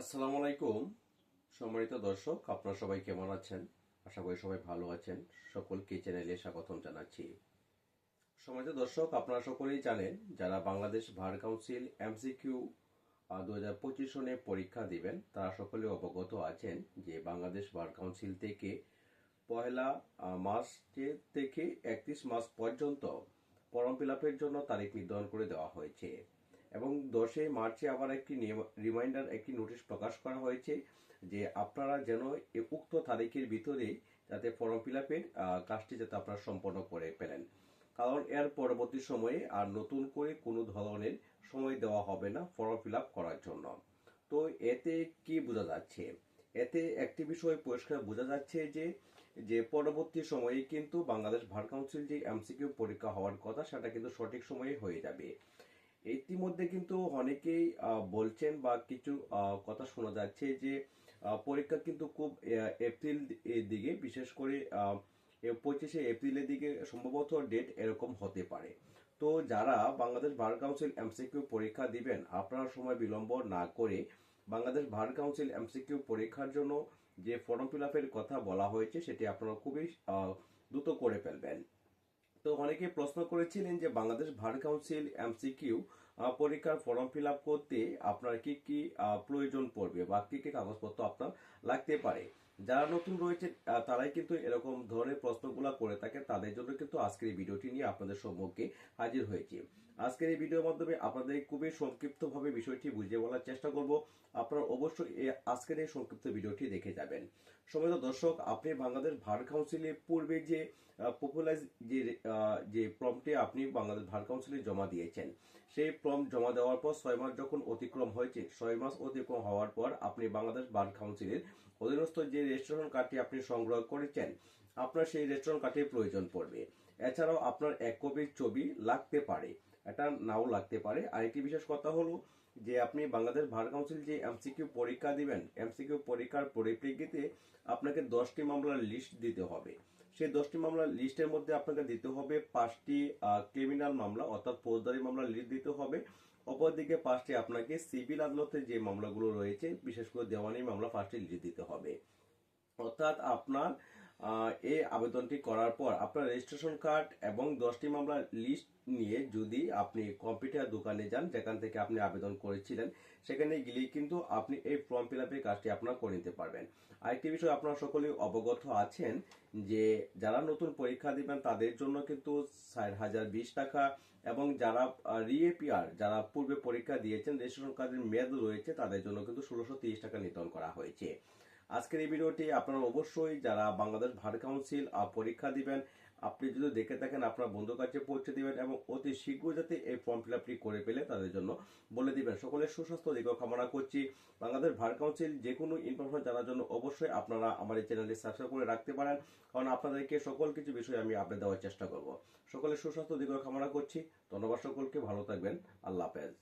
আসসালামু আলাইকুম। সম্মানিত দর্শক আপনারা সবাই কেমন আছেন? আশা করি সবাই ভালো আছেন। সকলকে চ্যানেলে স্বাগতম জানাচ্ছি। সম্মানিত দর্শক আপনারা সকলেই জানেন যারা বাংলাদেশ ভার কাউন্সিল এমসিকিউ দু হাজার পঁচিশ সনে পরীক্ষা দিবেন তারা সকলে অবগত আছেন যে বাংলাদেশ বার কাউন্সিল থেকে আহ, মার্চ থেকে একত্রিশ মার্চ পর্যন্ত ফর্ম ফিল জন্য তারিখ নির্ধারণ করে দেওয়া হয়েছে। এবং দশই মার্চে আবার একটি রিমাইন্ডার একটি নোটিশ প্রকাশ করা হয়েছে যে আপনারা যেন উক্ত তারিখের ভিতরে যাতে ফর্ম ফিল আপের কাজটি যাতে আপনারা সম্পন্ন করে ফেলেন কারণ এর পরবর্তী সময়ে আর নতুন করে কোনো ধরনের সময় দেওয়া হবে না ফর্ম ফিল আপ করার জন্য। তো এতে কি বোঝা যাচ্ছে? এতে একটি বিষয় পরিষ্কার বোঝা যাচ্ছে যে যে পরবর্তী সময়ে কিন্তু বাংলাদেশ ভার কাউন্সিল যে এমসিকিউ পরীক্ষা হওয়ার কথা সেটা কিন্তু সঠিক সময়ে হয়ে যাবে। ইতিমধ্যে কিন্তু অনেকেই বলছেন বা কিছু কথা শোনা যাচ্ছে যে পরীক্ষা কিন্তু খুব এপ্রিল দিকে, বিশেষ করে পঁচিশে এপ্রিলের দিকে সম্ভবত ডেট এরকম হতে পারে। তো যারা বাংলাদেশ বার কাউন্সিল এমসিকিউ পরীক্ষা দিবেন, আপনারা সময় বিলম্ব না করে বাংলাদেশ বার কাউন্সিল এমসিকিউ পরীক্ষার জন্য যে ফর্ম ফিল কথা বলা হয়েছে, সেটি আপনারা খুবই দ্রুত করে ফেলবেন। তো অনেকে প্রশ্ন করেছিলেন যে বাংলাদেশ ভার কাউন্সিল এমসিকিউ পরীক্ষার ফর্ম ফিল করতে আপনার কি কি প্রয়োজন পড়বে বা কি কি কাগজপত্র আপনার লাগতে পারে? যারা নতুন রয়েছে তারাই কিন্তু এরকম ধরনের প্রশ্নগুলো করে থাকে। তাদের জন্য কিন্তু আজকের এই ভিডিওটি নিয়ে আপনাদের সম্মুখে হাজির হয়েছি। আজকের এই ভিডিওর মাধ্যমে আপনাদের খুবই সংক্ষিপ্তভাবে বিষয়টি বুঝিয়ে বলার চেষ্টা করব। আপনারা অবশ্যই আজকের এই সংক্ষিপ্ত ভিডিওটি দেখে যাবেন। সময় দর্শক, আপনি বাংলাদেশ ভার কাউন্সিলের পূর্বে যে পপুলাইজ যে যে ফর্মটি আপনি বাংলাদেশ ভার কাউন্সিলে জমা দিয়েছেন, সেই ফর্ম জমা দেওয়ার পর ছয় মাস যখন অতিক্রম হয়েছে, ছয় মাস অতিক্রম হওয়ার পর আপনি বাংলাদেশ বার কাউন্সিলের অধীনস্থ যে রেজিস্ট্রেশন কার্ডটি আপনি সংগ্রহ করেছেন, আপনার সেই রেস্টুরেন্ট কার্ডটির প্রয়োজন পড়বে। এছাড়াও আপনার এক কপির ছবি লাগতে পারে, এটা নাও লাগতে পারে। আরেকটি বিশেষ কথা হলো যে আপনি বাংলাদেশ ভার কাউন্সিল যে এমসিকিউ পরীক্ষা দিবেন এমসিকিউ পরীক্ষার পরিপ্রেক্ষিতে আপনাকে দশটি মামলার লিস্ট দিতে হবে। সেই দশটি মামলার লিস্টের মধ্যে আপনাকে দিতে হবে পাঁচটি ক্রিমিনাল মামলা, অর্থাৎ ফৌজদারি মামলার লিস্ট দিতে হবে। অপরদিকে পাঁচটি আপনাকে সিভিল আদালতে যে মামলাগুলো রয়েছে, বিশেষ করে দেওয়ানি মামলা, পাঁচটি লিস্ট দিতে হবে। অর্থাৎ আপনার এই আবেদনটি করার পর আপনার রেজিস্ট্রেশন কার্ড এবং দশটি মামলার লিস্ট নিয়ে যদি আপনি কম্পিউটার দোকানে যান, যেখান থেকে আপনি আবেদন করেছিলেন, সেখানে গেলেই কিন্তু আপনি এই ফর্ম ফিল আপের কাজটি আপনার করে নিতে পারবেন। আরেকটি বিষয়, আপনারা সকলেই অবগত আছেন যে যারা নতুন পরীক্ষা দিবেন, তাদের জন্য কিন্তু ষাট হাজার বিশ টাকা এবং যারা রিএপিআর যারা পূর্বে পরীক্ষা দিয়েছেন রেজিস্ট্রেশন কার্ডের মেয়াদ রয়েছে, তাদের জন্য কিন্তু ষোলোশো তিরিশ টাকা নির্ধারণ করা হয়েছে। আজকের এই ভিডিওটি আপনারা অবশ্যই যারা বাংলাদেশ ভার কাউন্সিল পরীক্ষা দিবেন, আপনি যদি দেখে থাকেন আপনার বন্ধুর কাছে পৌঁছে দিবেন এবং অতি শীঘ্র যাতে এই ফর্ম ফিল আপটি করে পেলে তাদের জন্য বলে দিবেন। সকলের সুস্বাস্থ্য দিকেও কামনা করছি। বাংলাদেশ ভার কাউন্সিল যে কোনো ইনফরমেশন জানার জন্য অবশ্যই আপনারা আমার এই চ্যানেলটি সাবস্ক্রাইব করে রাখতে পারেন। কারণ আপনাদেরকে সকল কিছু বিষয় আমি আপডেট দেওয়ার চেষ্টা করব। সকলের সুস্বাস্থ্য দিকেও কামনা করছি। ধন্যবাদ সকলকে, ভালো থাকবেন। আল্লাহ হাফেজ।